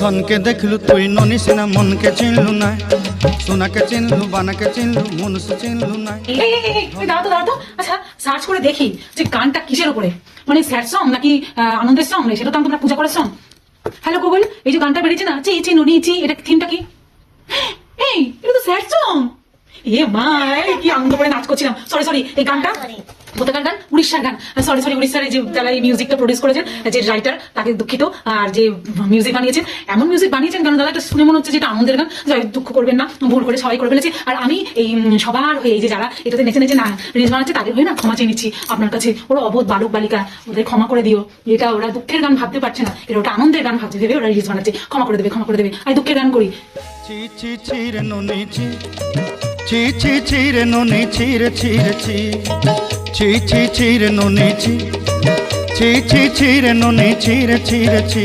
ধনকে দেখলু তুই ননিস না মনকে চিনলু না সোনাকে চিনলু বানাকে চিনলু মনুষ চিনলু না এই, এই, এই, এই, এই, দাঁড়াও তো দাঁড়াও তো। আচ্ছা সার্চ করে দেখি যে গানটা কিসের উপরে। মানে স্যাড সং নাকি আনন্দের সং সেটা তো আমি তোমরা পূজা করার সং হ্যালো গুগল এই যে গানটা বেরিয়েছে না চি চি নুনি চি এটা থিমটা কি? এই এটা তো স্যাড সং এ মা এই কি আনন্দ করে নাচ করছিলাম। সরি সরি এই গানটা? কোথাকার গান? উড়িষ্যার গান। সরি সরি উড়িষ্যার যে যারা এই মিউজিকটা প্রডিউস করেছেন, যে রাইটার তাকে দুঃখিত, আর যে মিউজিক বানিয়েছেন, এমন মিউজিক বানিয়েছেন কেন? দাদা এটা শুনে মনে হচ্ছে যেটা আনন্দের গান। যাই দুঃখ করবেন না, ভুল করে সবাই করে ফেলেছি। আর আমি এই সবার হয়ে এই যে যারা এটাতে নেচে নেচে না রিলস বানাচ্ছে, তাদের হয়ে না ক্ষমা চেয়ে নিচ্ছি। আপনার কাছে ওরা অবোধ বালক বালিকা, ওদের ক্ষমা করে দিও। এটা ওরা দুঃখের গান ভাবতে পারছে না। এটা ওটা আনন্দের গান ভাবতে ভেবে ওরা রিলস বানাচ্ছে। ক্ষমা করে দেবে, ক্ষমা করে দেবে। আমি দুঃখের গান করি। ছি ছি ছি রে ননি ছি ছি ছি রে ননি, ছি রে ছি রে, ছি। ছি ছি ছি রে ননি ছি। ছি ছি ছি রে ননি ছি রে ছি রে ছি